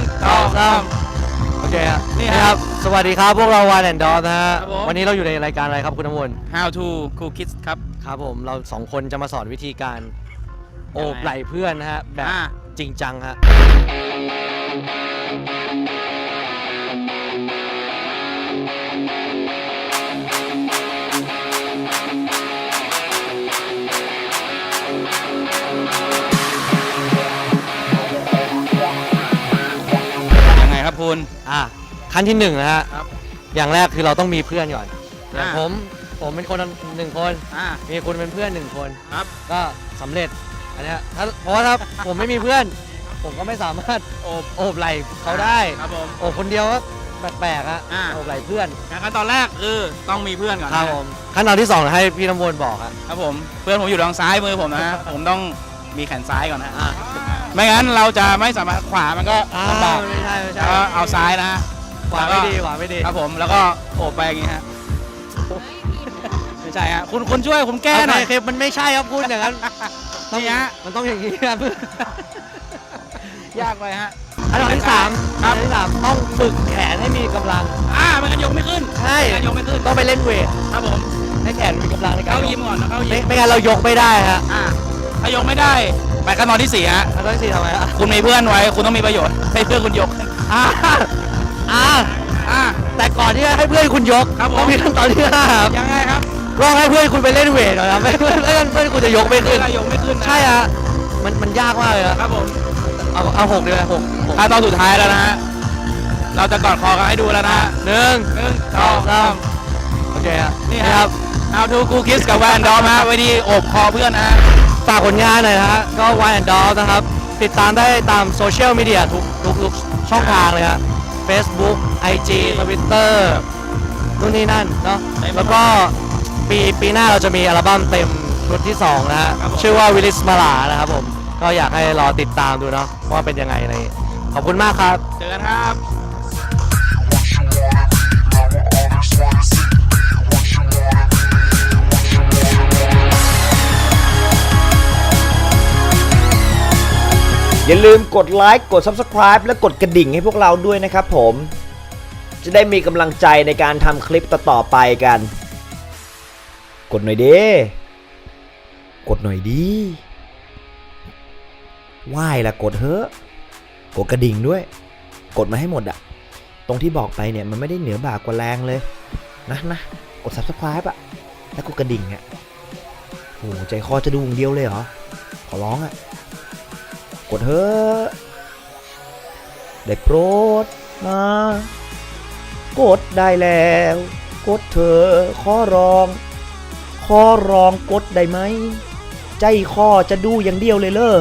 งสองสามโอเคครับนี่นี่คครัรับ บ สวัสดีครับพวกเราวานแอนดอนะฮะ ครับผม วันนี้เราอยู่ในรายการอะไรครับคุณน้ำมนต์ How to Cool Kids ครับ ครับผม เราสองคนจะมาสอนวิธีการ โอบยังไงไหล่เพื่อนนะฮะ แบบอ่า จริงจังฮะยั ครับคุณ อะขั้นที่หนึ่งนะฮะครับอย่างแรกคือเราต้องมีเพื่อนก่อนอย่างอ่า ผมผมเป็นคนหนึ่งคน อ่า มีคุณเป็นเพื่อนหนึ่งคนครับ ก็สำเร็จอันเนี้ยถ้าเพราะว่าถ้า ผมไม่มีเพื่อน ผมก็ไม่สามารถโอบโอบไหล่เขาได้ครับผม โอบคนเดียวก็แปลกๆฮะอ่า โอบไหล่เพื่อนขั้นตอนแรกคือต้องมีเพื่อนก่อนครับนะผมขั้นตอนที่สองให้พี่น้ำมนต์บอกครับครับผม เพื่อนผมอยู่ทางซ้ายมือผมนะฮะ ผมต้องมีแขนซ้ายก่อนนะอ่าไม่งั้นเราจะไม่สามารถขวามันก็ลำบากไม่ใช่ไม่ใช่แล้วก็ เอาซ้ายนะฮะขวาไม่ดีขวาไม่ดีครับผมแล้วก็โอบไปอย่างงี้ฮะไม่ใช่ฮะคุณคุณช่วยผมแก้แก้หหน่น่ออยยคมันไม่ใช่ครับคุณอย่างนั้นต้องนี่ฮะมันต้องอย่างนี้ครับยากไปฮะอันดับที่สามครัอับนดับที่สามต้องฝึกแขนให้มีกำลังอ่ามันกันยกไม่ขึ้นใช่มันกันยกไม่ขึ้นต้องไปเล่นเวทครับผมให้แขนมีกำลังในการเข้ายยิมกก่อนนะเข้ายิไม่มไม่งั้นเรายกไม่ได้ฮะอ่าถ้ายกไม่ได้ไปขั้นตอนที่สี่ฮะขั้นตอนที่สี่ทำไมฮะคุณมีเพื่อนไว้คุณต้องมีประโยชน์ให้เพื่อนคุณยก อ่าอ่าอ่า แต่ก่อนที่จะให้เพื่อนคุณยกครับผม ต้องมีขั้นตอนที่ห้าครับยังไงครับต้องให้เพื่อนคุณไปเล่นเวทก่อนครับไม่ไม่งั้นเพื่อนคุณจะยกไม่เพื่ขึ้อนนเรายกไม่ขึ้นนะใช่ฮะมันมันยากมากเลยนะครับผมเอาเอาหกดีไหมหกหกขั้นตอนสุดท้ายแล้วนะฮะเราจะกอดคอกันให้ดูแล้วนะฮะหนึ่งหนึ่งสสอองงสาสามมโอเคฮะนี่นี่คครัรับบ How to Cool Kids กับแวนดอมฮะไว้ดีโอบคอเพื่อนนะฮะ ฝากผลงานหน่อยนะฮะก็ Wine and Doll นะครับ ติดตามได้ตามโซเชียลมีเดียทุกทุกทุกช่องทางเลยฮะ Facebook IG Twitter นู่นนี่นั่นเนาะเต็มไปหมดแล้วก็ปีปีหน้าเราจะมีอัลบั้มเต็มชุดที่ 2 นะฮะ ครับผม ชื่อว่า Willis m a l a นะครับผม ก็อยากให้รอติดตามดูเนาะว่าเป็นยังไงอะไรอย่างงี้ขอบคุณมากครับ เจอกันครับ อย่าลืมกดไลค์กด Subscribe และกดกระดิ่งให้พวกเราด้วยนะครับผม จะได้มีกำลังใจในการทำคลิปต่อๆไปกัน กดหน่อยด้กดหน่อยดีไหว้ละกดเถอะกดกระดิ่งด้วย กดมาให้หมดอะตรงที่บอกไปเนี่ยมันไม่ได้เหนือบากกว่าแรงเลย นะนะกด Subscribe อะแล้วกดกระดิ่งอะโหใจคอจะดูอย่างเดียวเลยเหรอ ขอร้องอะ กดเถอะได้โปรดมากดได้แล้ว กดเถอะขอร้อง ขอร้องกดได้ไหม ใจคอจะดูอย่างเดียวเลยเลอ